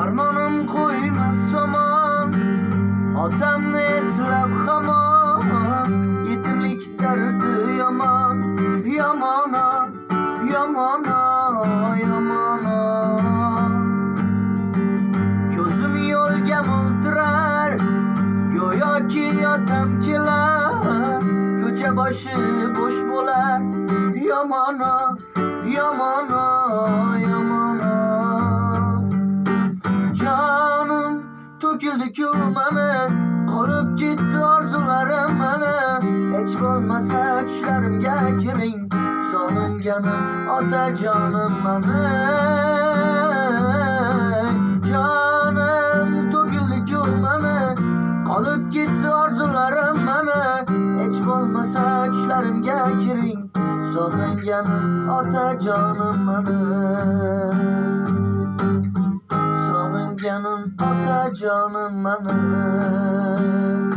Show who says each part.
Speaker 1: armonim qo'ymas somon otamni eslab hamon yetimlik dardi yomon yomona yomona yomona ko'zim yo'lga mo'ltirar go'yoki yotam kelar ko'cha boshi bo'sh bo'lar yomona yomona to'kildi-ku mani qolib ketdi orzularim mani hech bo'lmasa tushlarimga kiring sog'inganim otajonim mani jonim to'kildi-ku mani qolib ketdi orzularim mani hech bo'lmasa tushlarimga kiring sog'inganim otajonim mani sog'inganim otajonim mani